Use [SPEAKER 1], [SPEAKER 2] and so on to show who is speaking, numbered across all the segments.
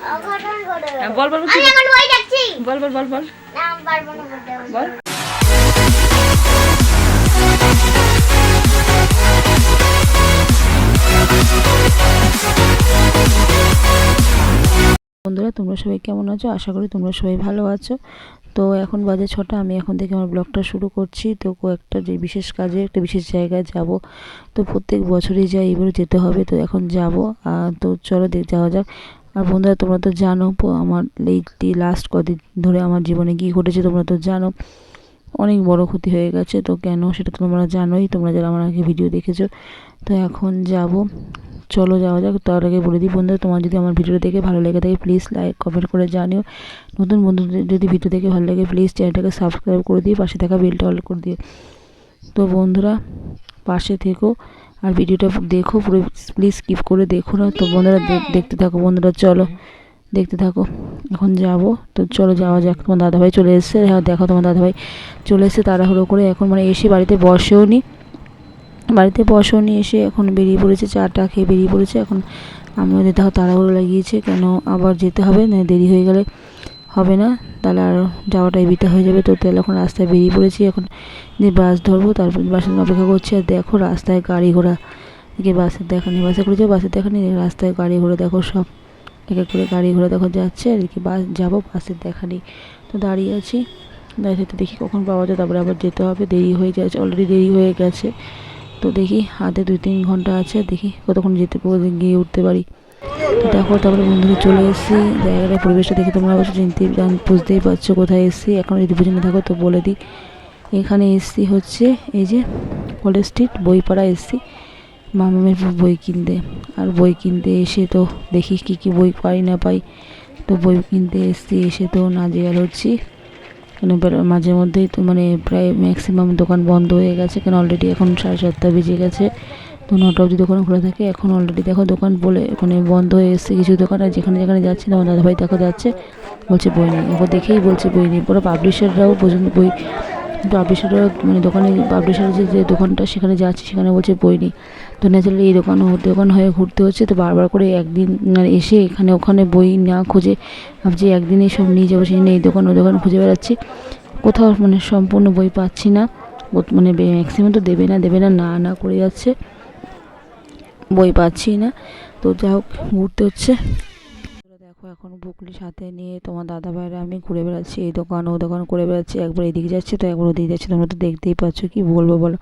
[SPEAKER 1] বল বল বল বল। বল বল। বল বন্ধুরা তোমরা সবাই কেমন আছো? আশা করি তোমরা সবাই ভালো আছো। তো এখন বাজে ছটা আমি এখন থেকে আমার ব্লগটা শুরু করছি। তো কয়েকটা যে বিশেষ কাজে একটা বিশেষ জায়গায় যাব। তো প্রত্যেক বছরই যাই এবারে যেতে হবে তো এখন যাব। তো চলো দেখ যাওয়া যাক। আর বন্ধুরা, তোমরা তো জানো আমার এই লাস্ট কদিন ধরে আমার জীবনে কী ঘটেছে তোমরা তো জানো। অনেক বড় ক্ষতি হয়ে গেছে, তো কেন সেটা তোমরা জানোই, তোমরা যারা আমার আগে ভিডিও দেখেছ। তো এখন যাব, চলো যাওয়া যাক, তার আগে বলে দিই বন্ধুরা, তোমার যদি আমার ভিডিওটা দেখে ভালো লেগে থাকে প্লিজ লাইক কমেন্ট করে জানিও। নতুন বন্ধুদের যদি ভিডিও দেখে ভালো লাগে প্লিজ চ্যানেলটাকে সাবস্ক্রাইব করে দিয়ে পাশে থাকা বেলটা অল করে দিও। তো বন্ধুরা, পাশে থেকো। আর ভিডিওটা দেখো পুরো প্লিজ স্কিপ করে দেখো না। তো বন্ধুরা দেখতে থাকো বন্ধুরা, চলো। দেখতে থাকো। এখন যাব। তো চলো যাওয়া যাক। তোমার দাদাভাই চলে এসেছে। হ্যাঁ দেখো তোমার দাদাভাই চলে এসেছে তাড়াহুড়ো করে। এখন মানে এসে বাড়িতে বসেও নি। বাড়িতে বসেও নি, এসে এখন বেরিয়ে পড়েছে। চাটা খেয়ে বেরিয়ে পড়েছে। এখন যেতে হবে, তাড়াহুড়ো লাগিয়েছে। কেন আবার যেতে হবে? না, দেরি হয়ে গেলে হবে না, তাহলে আর যাওয়াটাই বিতা হয়ে যাবে। তো তাহলে এখন রাস্তায় বেরিয়ে পড়েছি, এখন যে বাস ধরবো, তারপর বাসের অপেক্ষা করছি। আর দেখো রাস্তায় গাড়ি ঘোড়া এদিকে বাসের দেখা নেই, বাসে করেছে বাসের দেখা নেই, রাস্তায় গাড়ি ঘোড়া দেখো সব। এক এক করে গাড়ি ঘোড়া দেখো যাচ্ছে, আর এদিকে বাস যাব বাসের দেখা নেই। তো দাঁড়িয়ে আছি, দাঁড়িয়ে থাকতে দেখি কখন পাওয়া যায়, তারপরে আবার যেতে হবে, দেরি হয়ে যাচ্ছে অলরেডি দেরি হয়ে গেছে। তো দেখি হাতে দুই তিন ঘণ্টা আছে, দেখি কতক্ষণ যেতে গিয়ে উঠতে পারি। দেখো, তারপরে বন্ধুরা চলে এসেছি। জায়গাটা পরিবেশটা দেখে তোমরা অবশ্যই চিনতে বুঝতেই পারছ কোথায় এসেছি। এখন যদি বুঝে না থাকো, তো বলে দিই। এখানে এসছি হচ্ছে, এই যে কলেজ স্ট্রিট বইপাড়া এসছি। মামামের বই কিনতে। আর বই কিনতে এসে তো দেখি কি কি বই পাই না পাই। তো বই কিনতে এসছি, এসে তো নাজেহাল হচ্ছি। কেন মাঝে মধ্যেই তো মানে প্রায় ম্যাক্সিমাম দোকান বন্ধ হয়ে গেছে। কেন অলরেডি এখন সাড়ে সাতটা বেজে গেছে। তো নটা অবধি দোকান খোলা থাকে। এখন অলরেডি দেখো দোকান বলে মানে বন্ধ হয়ে এসছে কিছু দোকান আর যেখানে যেখানে যাচ্ছে না আমার দাদাভাই দেখো যাচ্ছে, বলছে বই নেই এবার দেখেই বলছে বই নেই পুরো পাবলিশাররাও পর্যন্ত বই পাবলিশাররা মানে দোকানে পাবলিশারের যে দোকানটা সেখানে যাচ্ছে, সেখানে বলছে বই নেই তো ন্যাচারালি এই দোকান দোকান হয়ে ঘুরতে হচ্ছে। তো বারবার করে একদিন মানে এসে এখানে ওখানে বই না খুঁজে ভাবছি একদিনই সব নিয়ে যাব, সেই এই দোকান ও দোকান খুঁজে বেড়াচ্ছি। কোথাও মানে সম্পূর্ণ বই পাচ্ছি না। মানে ম্যাক্সিমাম তো দেবে না দেবে না না না করে যাচ্ছে। বই পাচ্ছি না। তো যা হোক ঘুরতে হচ্ছে দেখো এখন বুকলি সাথে নিয়ে তোমার দাদা ভাইরা আমি ঘুরে বেড়াচ্ছি এই দোকান, ও দোকান ঘুরে বেড়াচ্ছি, একবার এদিকে যাচ্ছে তো একবার ওদিকে যাচ্ছে। তোমরা তো দেখতেই পাচ্ছ, কি বলব বলো।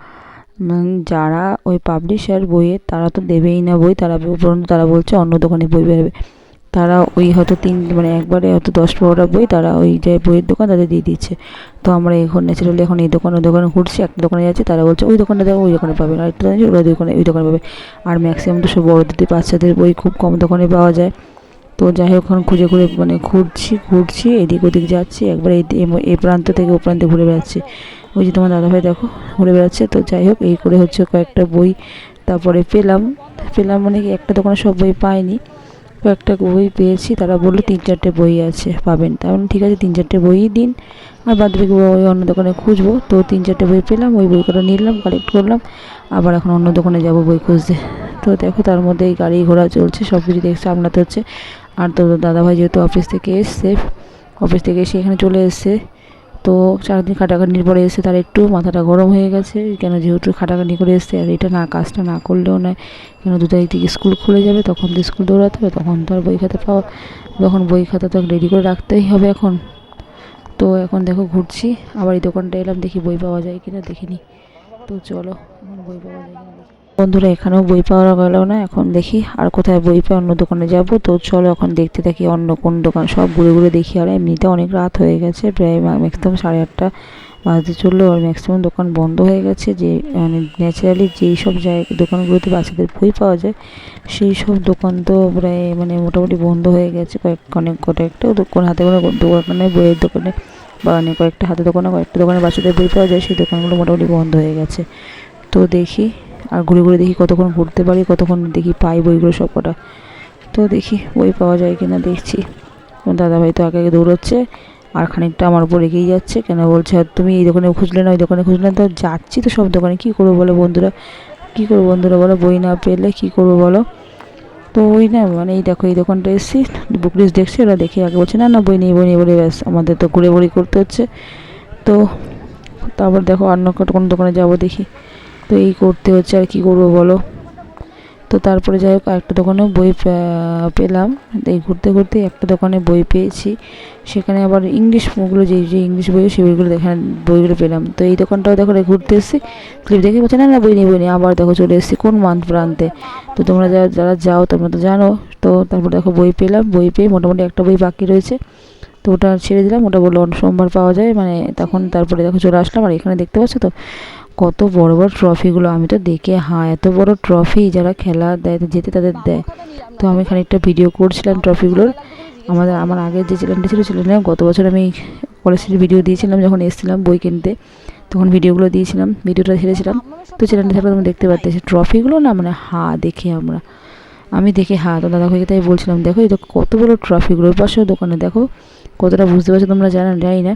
[SPEAKER 1] যারা ওই পাবলিশার বইয়ের, তারা তো দেবেই না বই, তারা উপরন্ত তারা বলছে অন্য দোকানে বই বেরোবে। তারা ওই হয়তো তিন মানে একবারে হয়তো দশ পনেরোটা বই তারা ওই যে বইয়ের দোকান তাদের দিয়ে দিচ্ছে তো আমরা এখন ন্যাচারালি এখন এই দোকান, ওই দোকানে ঘুরছি, একটা দোকানে যাচ্ছি, তারা বলছে, ওই দোকানে দেখো, ওই দোকানে পাবে। আর একটা ওই দোকানে ওই দোকানে পাবে। আর ম্যাক্সিমাম তো সব বড়দের, বাচ্চাদের বই খুব কম দোকানে পাওয়া যায়। তো যাই হোক, এখন খুঁজে খুঁজে মানে ঘুরছি ঘুরছি, এদিক ওদিক যাচ্ছি, একবার এই প্রান্ত থেকে ও প্রান্তে ঘুরে বেড়াচ্ছি। ওই যে তোমার দাদাভাই দেখো, ঘুরে বেড়াচ্ছে। তো যাই হোক, এই করে হচ্ছে কয়েকটা বই তারপরে পেলাম। পেলাম মানে একটা দোকানে সব বই পাইনি। কয়েকটা বই পেয়েছি, তারা বলল তিন চারটে বই আছে, পাবেন। তার মানে ঠিক আছে, তিন চারটে বইই দিন। আর বাদ বই অন্য দোকানে খুঁজবো। তো তিন চারটে বই পেলাম, ওই বই কটা নিলাম কালেক্ট করলাম। আবার এখন অন্য দোকানে যাব বই খুঁজতে। তো দেখো, তার মধ্যে এই গাড়ি ঘোড়া চলছে সব কিছু দেখ সামলাতে হচ্ছে। আর তো দাদাভাই যেহেতু অফিস থেকে এসছে অফিস থেকে এসে এখানে চলে এসছে। তো সারাদিন খাটাখাটনির পরে এসে তার একটু মাথাটা গরম হয়ে গেছে। কেন যেহেতু খাটাখাটি করে এসছে, আর এটা না, কাজটা না করলেও নয়। কেন দু তারিখ থেকে স্কুল খুলে যাবে, তখন তো স্কুল দৌড়াতে হবে, তখন তো আর বই খাতা পাওয়া, তখন বই খাতা তো রেডি করে রাখতেই হবে এখন। তো এখন দেখো ঘুরছি, আবার এই দোকানটা এলাম, দেখি বই পাওয়া যায় কিনা দেখিনি তো চলো, এখন বই পাওয়া যায় কিনা। বন্ধুরা, এখানেও বই পাওয়া গেল না। এখন দেখি আর কোথায় বই পাই অন্য দোকানে যাব। তো চলো এখন দেখতে থাকি অন্য কোন দোকান। সব ঘুরে ঘুরে দেখি। আর এমনিতে অনেক রাত হয়ে গেছে, প্রায় ম্যাক্সিমাম সাড়ে আটটা বাজতে চলল। আর ম্যাক্সিমাম দোকান বন্ধ হয়ে গেছে। যে মানে ন্যাচারালি যেই সব জায়গা, দোকানগুলোতে বাচ্চাদের বই পাওয়া যায়, সেই সব দোকান তো প্রায় মানে মোটামুটি বন্ধ হয়ে গেছে। কয়েক, অনেক কটা একটা দোকান হাতে করে দোকানে, বইয়ের দোকানে বা অনেক কয়েকটা হাতে দোকানে, কয়েকটা দোকানে বাচ্চাদের বই পাওয়া যায়, সেই দোকানগুলো মোটামুটি বন্ধ হয়ে গেছে। তো দেখি আর ঘুরে ঘুরে দেখি কতক্ষণ ঘুরতে পারি, কতক্ষণ দেখি পাই বইগুলো সব কটা তো দেখি বই পাওয়া যায় কিনা দেখছি। দাদাভাই তো আগে আগে দৌড়চ্ছে, আর খানিকটা আমার উপর রেগেই যাচ্ছে, কেন বলছে, আর তুমি এই দোকানে খুঁজলে না, ওই দোকানে খুঁজলে না? তো যাচ্ছি তো সব দোকানে, কী করব বলো বন্ধুরা? কী করব বন্ধুরা বলো? বই না পেলে কী করব বলো? তো ওই না মানে এই দেখো, এই দোকানটা এসেছি বুক লিস্ট দেখছি, ওরা দেখে আগে বলছে, না না, বই নেই বই নেই, বলে ব্যাস, আমাদের তো ঘুরে ঘুরে করতে হচ্ছে। তো তারপর দেখো অন্য কোনো দোকানে যাব দেখি। তো এই করতে হচ্ছে আর কি করব বলো? তো তারপরে যাই হোক একটা দোকানে বই পেলাম। এই ঘুরতে ঘুরতে একটা দোকানে বই পেয়েছি। সেখানে আবার ইংলিশ বইগুলো, যে যে ইংলিশ বই সেই বইগুলো দেখান বইগুলো পেলাম। তো এই দোকানটাও দেখো ঘুরতে এসেছি। ক্লিপ দেখে বলছে, না না, বই নেই বই নেই। আবার দেখো চলে এসেছি কোন মান্থ প্রান্তে। তো তোমরা যারা যারা যাও, তোমরা তো জানো। তো তারপর দেখো বই পেলাম, বই পেয়ে মোটামুটি একটা বই বাকি রয়েছে। তো ওটা ছেড়ে দিলাম। ওটা বলল সোমবার পাওয়া যায়। মানে তখন তারপরে দেখো চলে আসলাম। আর এখানে দেখতে পাচ্ছ তো কত বড় বড় ট্রফিগুলো আমি তো দেখে হ্যাঁ এত বড় ট্রফি যারা খেলা দেয় যেতে তাদের দেয়। তো আমি খানিকটা ভিডিও করছিলাম ট্রফিগুলোর আমাদের আমার আগের যে চ্যানেলটা ছিল চ্যানেলে গত বছর আমি কলেজের ভিডিও দিয়েছিলাম যখন এসেছিলাম বই কিনতে তখন ভিডিওগুলো দিয়েছিলাম ভিডিওটা ছেড়েছিলাম। তো চ্যানেলটা থাকলে তুমি দেখতে পারতে ট্রফিগুলো না মানে হা দেখে আমরা আমি দেখে হা তো দাদা ভাইকে তাই বলছিলাম দেখো এই তো কত বড় ট্রফিগুলো ওর পাশেও দোকানে দেখো কতটা বুঝতে পারছ তোমরা জানো জানি না।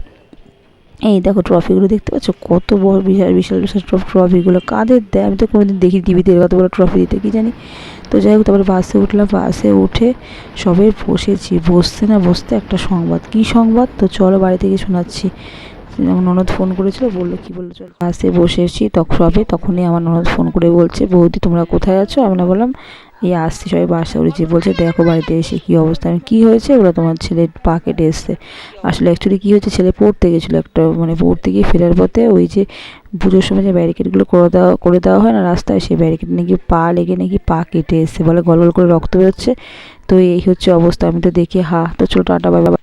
[SPEAKER 1] এই দেখো ট্রফিগুলো দেখতে পাচ্ছ? কত বড় বিশাল বিশাল বিশাল ট্রফ- ট্রফিগুলো কাদের দেয়? আমি তো কোনোদিন দেখি টিভিতে কত বড় ট্রফি দিতে, কি জানি? তো যাই হোক, তারপরে বাসে উঠলাম, বাসে উঠে সবে বসেছি। বসতে না বসতে একটা সংবাদ। কী সংবাদ? তো চলো বাড়ি থেকে শোনাচ্ছি। যেমন ননদ ফোন করেছিল, বলল, কি বলল, চলো। বাসে বসেছি তখন সবে তখনই আমার ননদ ফোন করে বলছে, বৌদি, তোমরা কোথায় আছো? আমরা বললাম এই আসছি সবাই বাসা উঠেছি বলছে, দেখো বাড়িতে এসে কী অবস্থা, আমি, কী হয়েছে? ওরা তোমার ছেলে পা কেটে এসছে আসলে অ্যাকচুয়ালি কী হয়েছে, ছেলে পড়তে গেছিল একটা মানে পড়তে গিয়ে ফেরার পথে ওই যে পুজোর সময় যে ব্যারিকেডগুলো করে দেওয়া করে দেওয়া হয় না রাস্তায়, সেই ব্যারিকেড নাকি পা লেগে নাকি পা কেটে এসছে, বলে গল গল করে রক্ত বেরোচ্ছে। তো এই হচ্ছে অবস্থা, আমি তো দেখি, হা, তো ছোটো টাটা বাবা।